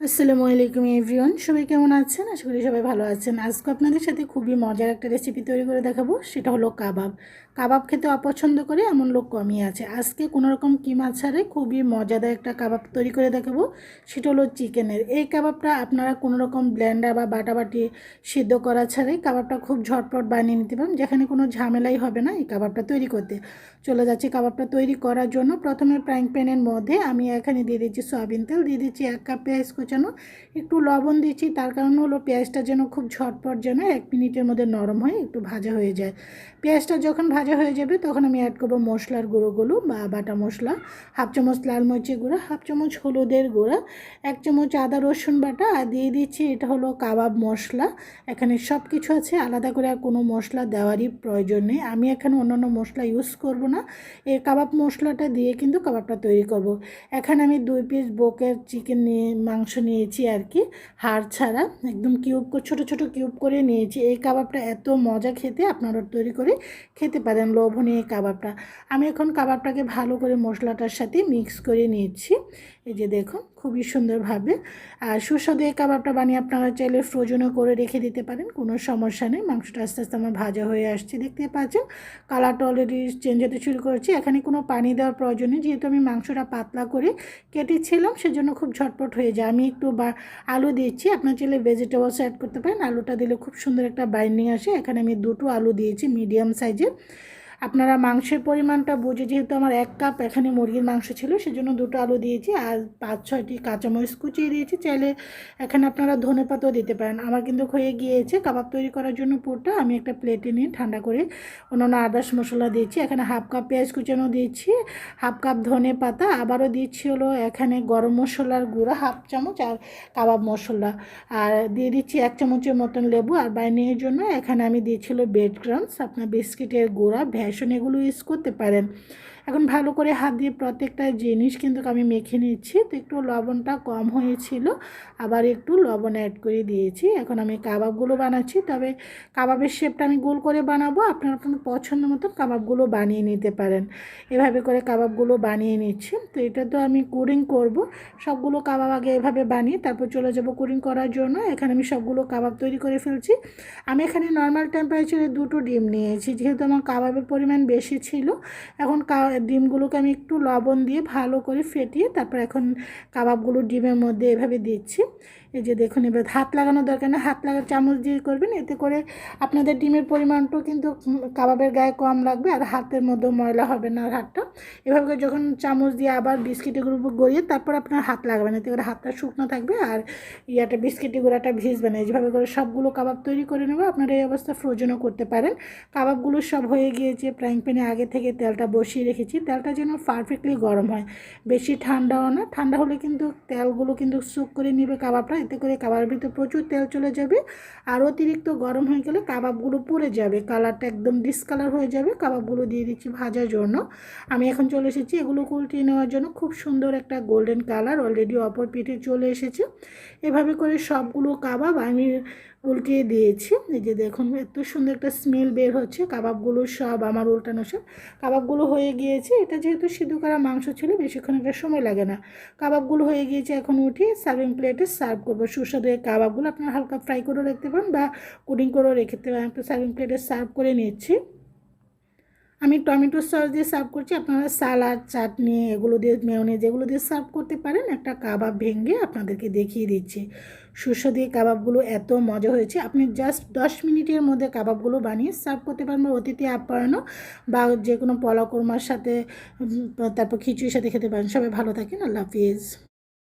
আসসালামু আলাইকুম এভরিওয়ান, সবাই কেমন আছেন? আশা করি সবাই ভালো আছেন। আজকে আপনাদের সাথে খুবই মজার একটা রেসিপি তৈরি করে দেখাবো, সেটা হলো কাবাব। কাবাব খেতে অপছন্দ করে এমন লোক কমই আছে। আজকে কোনো রকম কিমা ছাড়াই খুবই মজাদার একটা কাবাব তৈরি করে দেখাবো, সেটা হলো চিকেনের। এই কাবাবটা আপনারা কোনো রকম ব্লেন্ডার বা বাটাবাটি সিদ্ধ করা ছাড়াই কাবাবটা খুব ঝটপট বানিয়ে নিতে পারেন, যেখানে কোনো ঝামেলাই হবে না এই কাবাবটা তৈরি করতে। চলে যাচ্ছি কাবাবটা তৈরি করার জন্য। প্রথমে ফ্রাইং প্যানের মধ্যে আমি এখানে দিয়ে দিচ্ছি সয়াবিন তেল, দিয়ে দিচ্ছি এক কাপ পেঁয়াজ কুচানো একটু লবণ দিচ্ছি, তার কারণ হলো পেঁয়াজটা যেন খুব ঝটপট যেন এক মিনিটের মধ্যে নরম হয়ে, একটু ভাজা হয়ে যায়। পেঁয়াজটা যখন ভাজা হয়ে যাবে, তখন আমি অ্যাড করব মশলার গুঁড়োগুলো বা বাটা মশলা হাফ চামচ লাল মরিচের গুঁড়া হাফ চামচ হলুদের গুঁড়া, এক চামচ আদা, রসুন বাটা, আর দিয়ে দিচ্ছি এটা হলো কাবাব মশলা। এখানে সব কিছু আছে, আলাদা করে আর কোনো মশলা দেওয়ারই প্রয়োজন নেই। আমি এখানে অন্যান্য মশলা ইউজ করব না। এই কাবাব মশলাটা দিয়ে কিন্তু কাবাবটা তৈরি করব। এখানে আমি দুই পিস বোকের চিকেন নিয়ে মাংস নিয়েছি আর কি। হাড় ছাড়া একদম কিউব ছোট ছোট কিউব করে নিয়েছি। এই কাবাবটা এত মজা খেতে আপনারা তৈরি করে খেতে পারেন লোভনীয় কাবাবটা। আমি এখন কাবাবটাকে ভালো করে মশলাটার সাথে মিক্স করে নিয়েছি এই যে দেখুন, খুবই সুন্দরভাবে। আর সুস্বাদু এই কাবাবটা বানিয়ে আপনারা চাইলে ফ্রোজনও করে রেখে দিতে পারেন, কোনো সমস্যা নেই। মাংসটা আস্তে আস্তে আমার ভাজা হয়ে আসছে, দেখতে পাচ্ছেন? কালারটা অলরেডি চেঞ্জ হতে শুরু করেছি। এখানে কোনো পানি দেওয়ার প্রয়োজন নেই। যেহেতু আমি মাংসটা পাতলা করে কেটেছিলাম, সেজন্য খুব ঝটপট হয়ে যায়। আমি একটু বা আলু দিয়েছি। আপনার চাইলে ভেজিটেবলস অ্যাড করতে পারেন। আলুটা দিলে খুব সুন্দর একটা বাইন্ডিং আসে। এখানে আমি দুটো আলু দিয়েছি মিডিয়াম সাইজের আপনারা মাংসের পরিমাণটা বুঝে, যেহেতু আমার এক কাপ এখানে মুরগির মাংস ছিল, সেজন্য দুটো আলু দিয়েছি আর পাঁচ, ছয়টি কাঁচামরিচ কুচিয়ে দিয়েছি। চাইলে এখানে আপনারা ধনে পাতাও দিতে পারেন। আমার কিন্তু হয়ে গিয়েছে কাবাব তৈরি করার জন্য পুরটা। আমি একটা প্লেটে নিয়ে ঠান্ডা করে অন্যান্য আদার্স মশলা দিয়েছি। এখানে হাফ কাপ পেঁয়াজ কুচানো দিয়েছি, হাফ কাপ ধনে পাতা, আবারও দিচ্ছি হলো এখানে গরম মশলার গুঁড়া, হাফ চামচ আর কাবাব মশলা। আর দিয়ে দিচ্ছি এক চামচের মতন লেবু। আর বাইনিংয়ের জন্য এখানে আমি দিয়েছিল বেড ক্রামস আপনার বিস্কিটের গুঁড়া ভ্যাসন এগুলো ইউজ করতে পারেন। এখন ভালো করে হাত দিয়ে প্রত্যেকটা জিনিস কিন্তু আমি মেখে নিচ্ছি। তো একটু লবণটা কম হয়েছিল, আবার একটু লবণ অ্যাড করে দিয়েছি। এখন আমি কাবাবগুলো বানাচ্ছি, তবে কাবাবের শেপটা আমি গোল করে বানাবো। আপনার আপনার পছন্দ মতো কাবাবগুলো বানিয়ে নিতে পারেন। এভাবে করে কাবাবগুলো বানিয়ে নিচ্ছি। তো এটা তো আমি কুরিং করব। সবগুলো কাবাব আগে এভাবে বানিয়ে তারপর চলে যাব কুরিং করার জন্য। এখানে আমি সবগুলো কাবাব তৈরি করে ফেলছি। আমি এখানে নর্মাল টেম্পারেচারে দুটো ডিম নিয়েছি। যেহেতু আমার কাবাবের পরিমাণ বেশি ছিল। এখন ডিমগুলোকে আমি একটু লবণ দিয়ে ভালো করে ফেটিয়ে তারপর এখন কাবাবগুলো ডিমের মধ্যে এভাবে দিচ্ছি। এই যে দেখুন, এবার হাত লাগানোর দরকার না, হাত লাগা চামচ দিয়ে করবেন, এতে করে আপনাদের ডিমের পরিমাণটাও কিন্তু কাবাবের গায়ে কম লাগবে আর হাতের মধ্যেও ময়লা হবে না হাতটা। এভাবে যখন চামচ দিয়ে আবার বিস্কিটের উপর গড়িয়ে তারপর আপনার হাত লাগাবেন, এতে করে হাতটা শুকনো থাকবে আর ইয়াটা বিস্কিটের গুঁড়াটা ভিজবে না। এইভাবে করে সবগুলো কাবাব তৈরি করে নেবে, আপনারা এই অবস্থা ফ্রোজনও করতে পারেন। কাবাবগুলো সব হয়ে গিয়েছে, ফ্রাইং প্যানে আগে থেকে তেলটা বসিয়ে রেখেছি, তেলটা যেন পারফেক্টলি গরম হয়। বেশি ঠান্ডাও না, ঠান্ডা হলে কিন্তু তেলগুলো কিন্তু সুক করে নেবে কাবাবটা এতে করে কাবাবের ভিতরে প্রচুর তেল চলে যাবে আর অতিরিক্ত গরম হয়ে গেলে কাবাবগুলো পড়ে যাবে। কালারটা একদম ডিসকালার হয়ে যাবে। কাবাবগুলো দিয়ে দিচ্ছি ভাজার জন্য। আমি এখন চলে এসেছি এগুলো কুলটিয়ে নেওয়ার জন্য। খুব সুন্দর একটা গোল্ডেন কালার অলরেডি অপর পিঠে চলে এসেছে। এভাবে করে সবগুলো কাবাব আমি উল্টিয়ে দিয়েছি। এই যে দেখুন, এত সুন্দর একটা স্মেল বের হচ্ছে। কাবাবগুলো সব আমার উল্টানো সব। কাবাবগুলো হয়ে গিয়েছে। এটা যেহেতু সিদ্ধ করা মাংস ছিল, বেশিক্ষণ একটা সময় লাগে না। কাবাবগুলো হয়ে গিয়েছে এখন উঠিয়ে সার্ভিং প্লেটে সার্ভ করব। সুস্বাদু কাবাবগুলো আপনারা হালকা ফ্রাই করেও রাখতে পারেন বা কুডিং করেও রেখে পারেন। একটা সার্ভিং প্লেটে সার্ভ করে নিচ্ছি। আমি টমেটো সস দিয়ে সার্ভ করছি। আপনারা সালাদ চাটনি এগুলো দিয়ে মেয়নিজ এগুলো দিয়ে সার্ভ করতে পারেন। একটা কাবাব ভেঙে আপনাদেরকে দেখিয়ে দিচ্ছি। সুস্বাদু কাবাবগুলো এত মজা হয়েছে। আপনি জাস্ট দশ মিনিটের মধ্যে কাবাবগুলো বানিয়ে সার্ভ করতে পারেন বা অতিথি আপ্যায়নও বা যে কোনো পলাকর্মার সাথে তারপর খিচুড়ির সাথে খেতে পারেন। সবাই ভালো থাকেন। আল্লাহ হাফিজ।